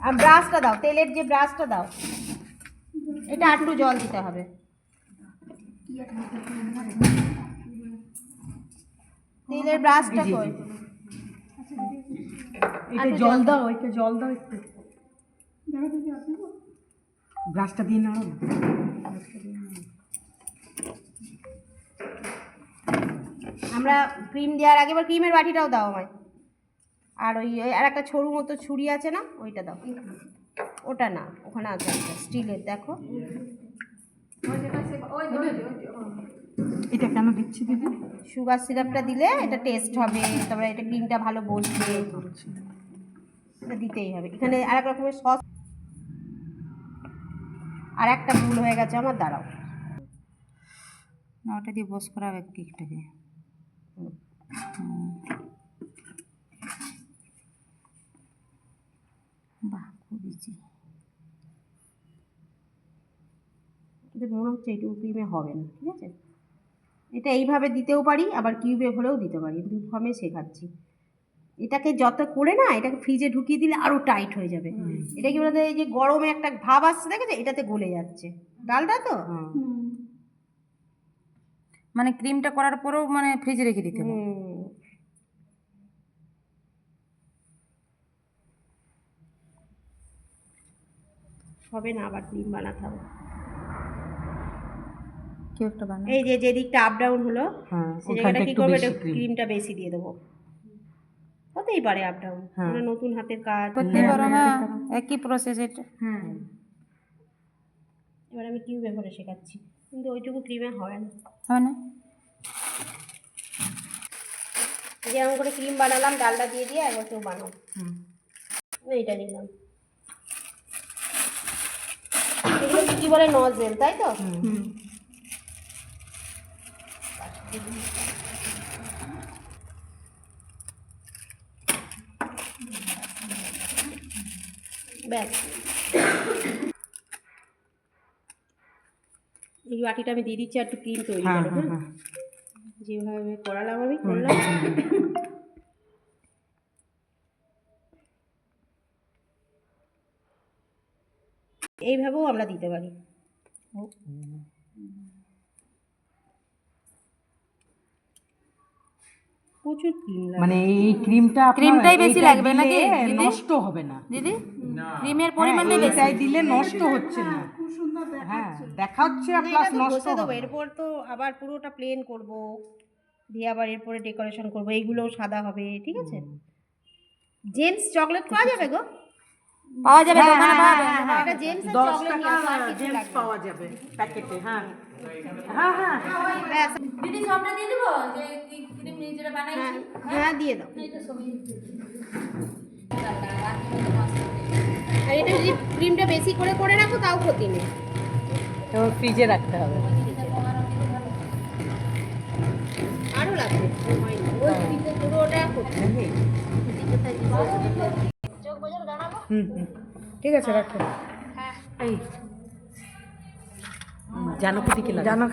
আর ব্রাশটা দাও তেলের যে ব্রাশটা দাও এটা একটু জল দিতে হবে। তেলের ব্রাশটা কই? এটা জল দাও। এটা জল দাও একটু। ব্রাশটা দিয়ে নাও। না। আমরা ক্রিম দেওয়ার আগে এবার ক্রিমের বাটিটাও দাও আমায়। আর ওই আর একটা ছড়ু মতো ছুরি আছে না ওইটা দাও। ওটা না ওখানে আছে একটা স্টিলের দেখো। এটা কেন দিচ্ছি দিদি? সুগার সিরাপটা দিলে এটা টেস্ট হবে তারপরে এটা ক্রিমটা ভালো বসবে। এটা দিতেই হবে। এখানে আর এক রকমের সস আর একটা ভুল হয়ে গেছে আমার দাঁড়াও। না ওটা দিয়ে বস করাবে কেকটাকে এটা মনে হচ্ছে এইটুকু ক্রিমে হবে না ঠিক আছে? এটা এইভাবে দিতেও পারি আবার কিউবে হলেও দিতে পারি দু ফর্মে শেখাচ্ছি। এটাকে যত করে না এটাকে ফ্রিজে ঢুকিয়ে দিলে আরও টাইট হয়ে যাবে। এটা কি বলতে এই যে গরমে একটা ভাব আসছে দেখেছে? এটাতে গলে যাচ্ছে। ডালটা তো? মানে ক্রিমটা করার পরেও মানে ফ্রিজে রেখে দিতে হবে। হবে না আবার ক্রিম বানাতে হবে এই যে যে দিকটা আপ ডাউন হলো হ্যাঁ সে জায়গাটা কি করবে? এটা ক্রিমটা বেশি দিয়ে দেবো। হতেই পারে আপ ডাউন হ্যাঁ। নতুন হাতের কাজ। করতে পারো হ্যাঁ। একই প্রসেস এটা হ্যাঁ এবার আমি কিউবে করে শেখাচ্ছি। কিন্তু ওইটুকু ক্রিমে হয় না। হয় না? যেমন করে ক্রিম বানালাম ডালটা দিয়ে দিয়ে একবার কেউ বানাও আমি এইটা নিলাম এগুলো কি বলে নজেল তাই তো? ব্যাস। এই বাটিটা আমি দিয়ে দিচ্ছি আর একটু ক্রিম তৈরি হ্যাঁ করো হ্যাঁ হ্যাঁ হ্যাঁ। যেভাবে করালাম আমি করলাম। এইভাবেও আমরা দিতে পারি। প্রচুর ক্রিম লাগে। মানে এই ক্রিমটা ক্রিমটাই বেশি লাগবে নাকি, নষ্ট হবে না। দিদি? ক্রিমের হ্যাঁ, বেশি। এইটাই দিলে নষ্ট হচ্ছে না। হ্যাঁ দেখাচ্ছে। না, প্লাস নষ্ট হবে এরপর তো আবার পুরোটা প্লেন করব। দিয়ে আবার এরপরে ডেকোরেশন করব এইগুলোও সাদা হবে ঠিক আছে? জেন্টস চকলেট পাওয়া যাবে গো? পাওয়া যাবে হ্যাঁ, দোকানে হ্যাঁ, পাওয়া যাবে। হ্যাঁ, হ্যাঁ। এটা জেন্টস দশ চকলেট টাকা নিয়ে আসো, আর কিছু লাগবে পাওয়া যাবে প্যাকেটে হ্যাঁ। হ্যাঁ হ্যাঁ। দিদি সবটা দিয়ে দেবো? যে ক্রিম যেটা হ্যাঁ হ্যাঁ দিয়ে দাও। আর এটা যদি ক্রিমটা বেশি করে করে রাখো তাও ক্ষতি নেই। তো ফ্রিজে রাখতে হবে। আরও লাগবে। হয়নি ওই দিকে পুরোটা করতে হুম হুম। ঠিক আছে রাখো। এই। জানো কি জানো